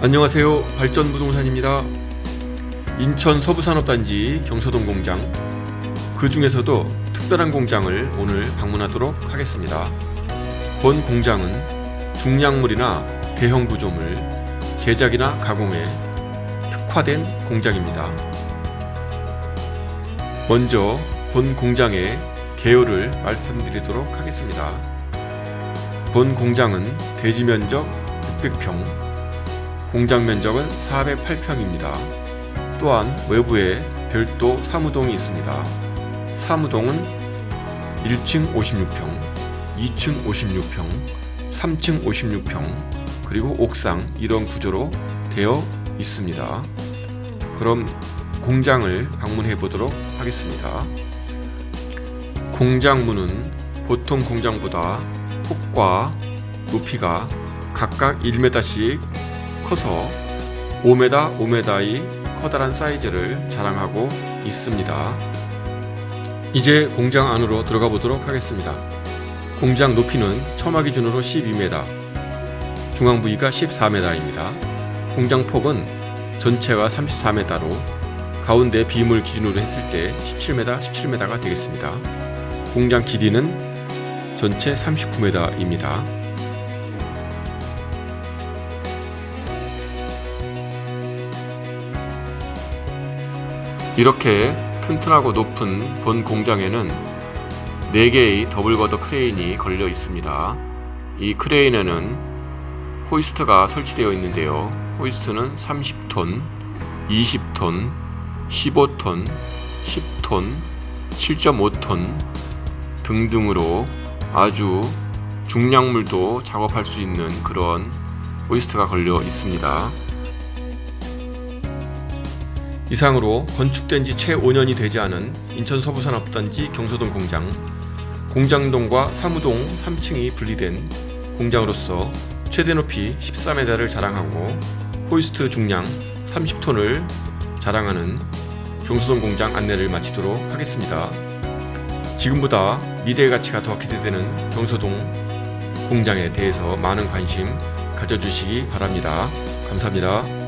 안녕하세요. 발전 부동산입니다. 인천 서부산업단지 경서동 공장 그 중에서도 특별한 공장을 오늘 방문하도록 하겠습니다. 본 공장은 중량물이나 대형 구조물 제작이나 가공에 특화된 공장입니다. 먼저 본 공장의 개요를 말씀드리도록 하겠습니다. 본 공장은 대지 면적 600평, 공장 면적은 408평입니다. 또한 외부에 별도 사무동이 있습니다. 사무동은 1층 56평, 2층 56평, 3층 56평, 그리고 옥상 이런 구조로 되어 있습니다. 그럼 공장을 방문해 보도록 하겠습니다. 공장 문은 보통 공장보다 폭과 높이가 각각 1m씩 커서 5m, 5m의 커다란 사이즈를 자랑하고 있습니다. 이제 공장 안으로 들어가 보도록 하겠습니다. 공장 높이는 처마 기준으로 12m, 중앙 부위가 14m입니다. 공장 폭은 전체가 34m로 가운데 비물 기준으로 했을 때 17m, 17m가 되겠습니다. 공장 길이는 전체 39m입니다. 이렇게 튼튼하고 높은 본 공장에는 4개의 더블 거더 크레인이 걸려 있습니다. 이 크레인에는 호이스트가 설치되어 있는데요. 호이스트는 30톤, 20톤, 15톤, 10톤, 7.5톤 등등으로 아주 중량물도 작업할 수 있는 그런 호이스트가 걸려 있습니다. 이상으로 건축된 지 채 5년이 되지 않은 인천 서부산업단지 경서동 공장 공장동과 사무동 3층이 분리된 공장으로서 최대 높이 14m를 자랑하고 호이스트 중량 30톤을 자랑하는 경서동 공장 안내를 마치도록 하겠습니다. 지금보다 미래의 가치가 더 기대되는 경서동 공장에 대해서 많은 관심 가져주시기 바랍니다. 감사합니다.